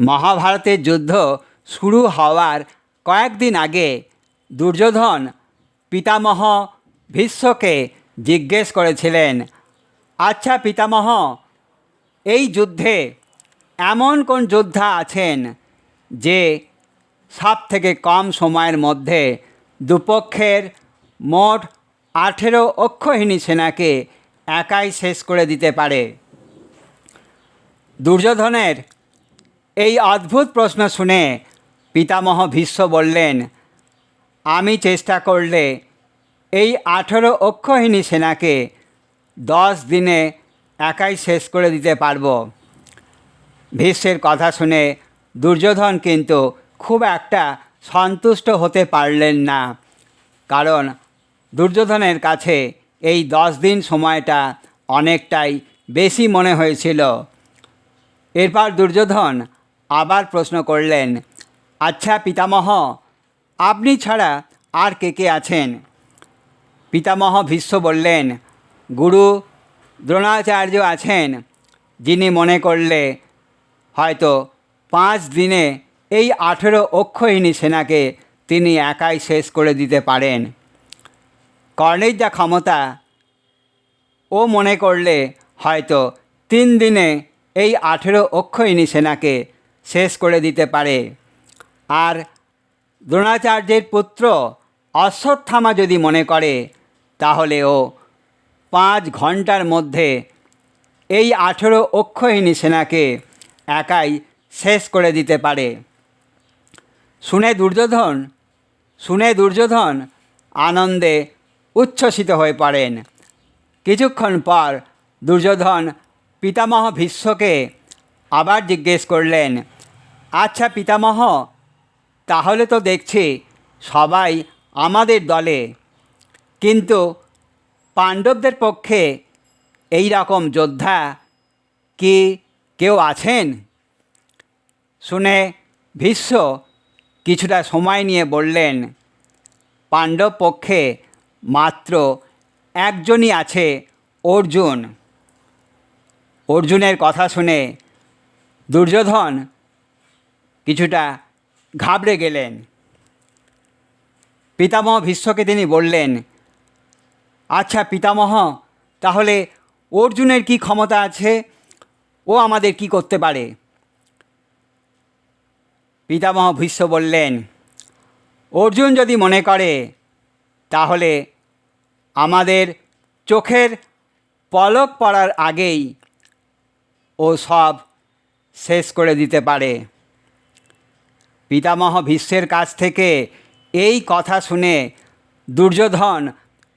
মহাভারতের যুদ্ধ শুরু হওয়ার কয়েকদিন আগে দুর্যোধন পিতামহ ভীষ্মকে জিজ্ঞেস করেছিলেন আচ্ছা পিতামহ, এই যুদ্ধে এমন কোন যোদ্ধা আছেন যে সব থেকে কম সময়ের মধ্যে দুপক্ষের মোট আঠেরো অক্ষহীনী সেনাকে একাই শেষ করে দিতে পারে? দুর্যোধনের এই অদ্ভুত প্রশ্ন শুনে পিতামহ ভীষ্ম বললেন, আমি চেষ্টা করলে এই আঠেরো অক্ষহীনী সেনাকে দশ দিনে একাই শেষ করে দিতে পারব। ভীষ্মের কথা শুনে দুর্যোধন কিন্তু খুব একটা সন্তুষ্ট হতে পারলেন না, কারণ দুর্যোধনের কাছে এই দশ দিন সময়টা অনেকটাই বেশি মনে হয়েছিল। এরপর দুর্যোধন আবার প্রশ্ন করলেন আচ্ছা পিতামহ, আপনি ছাড়া আর কে কে আছেন? পিতামহ ভীষ্ম বললেন, গুরু দ্রোণাচার্য আছেন, যিনি মনে করলে হয়তো পাঁচ দিনে এই আঠেরো অক্ষহীনী সেনাকে তিনি একাই শেষ করে দিতে পারেন। কর্ণের যা ক্ষমতা ও মনে করলে হয়তো তিন দিনে এই আঠেরো অক্ষয়িনী সেনাকে শেষ করে দিতে পারে। আর দ্রোণাচার্যের পুত্র অশ্বত্থামা যদি মনে করে, তাহলে ও পাঁচ ঘণ্টার মধ্যে এই আঠেরো অক্ষয়িনী সেনাকে একাই শেষ করে দিতে পারে। শুনে দুর্যোধন শুনে দুর্যোধন আনন্দে উচ্ছ্বসিত হয়ে পড়েন। কিছুক্ষণ পর দুর্যোধন পিতামহ ভীষ্মকে আবার জিজ্ঞেস করলেন আচ্ছা পিতামহ, তাহলে তো দেখছি সবাই আমাদের দলে। কিন্তু পাণ্ডবদের পক্ষে এই রকম যোদ্ধা কি কেউ আছেন? শুনে ভীষ্ম কিছুটা সময় নিয়ে বললেন, পাণ্ডব পক্ষে মাত্র একজনই আছে অর্জুন। অর্জুনের কথা শুনে দুর্যোধন কিছুটা ঘাবড়ে গেলেন। পিতামহ ভীষ্মকে তিনি বললেন আচ্ছা পিতামহ, তাহলে অর্জুনের কি ক্ষমতা আছে? ও আমাদের কি করতে পারে? পিতামহ ভীষ্ম বললেন, অর্জুন যদি মনে করে, তাহলে আমাদের চোখের পলক পড়ার আগেই ও সব শেষ করে দিতে পারে। পিতামহ ভীষ্মের কাছ থেকে এই কথা শুনে দুর্যোধন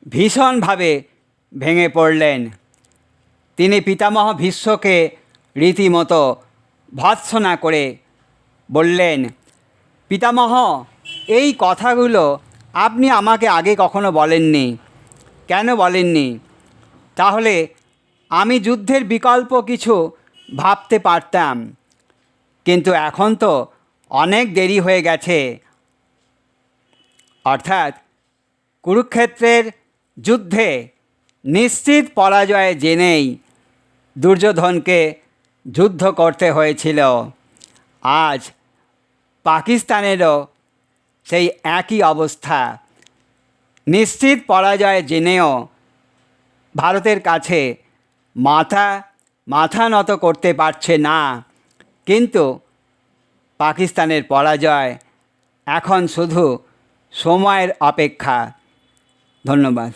ভীষণভাবে ভেঙে পড়লেন। তিনি পিতামহ ভীষ্মকে রীতিমতো ভৎসনা করে বললেন, পিতামহ, এই কথাগুলো আপনি আমাকে আগে কখনো বলেননি। কেন বলেননি? তাহলে আমি যুদ্ধের বিকল্প কিছু ভাবতে পারতাম। কিন্তু এখন তো অনেক দেরি হয়ে গেছে। অর্থাৎ কুরুক্ষেত্রের যুদ্ধে নিশ্চিত পরাজয় জেনেই দুর্যোধনকে যুদ্ধ করতে হয়েছিল। আজ পাকিস্তানেরও সেই একই অবস্থা। নিশ্চিত পরাজয় জেনেও ভারতের কাছে মাথা মাথা নত করতে পারছে না। কিন্তু পাকিস্তানের পরাজয় এখন শুধু সময়ের অপেক্ষা। ধন্যবাদ।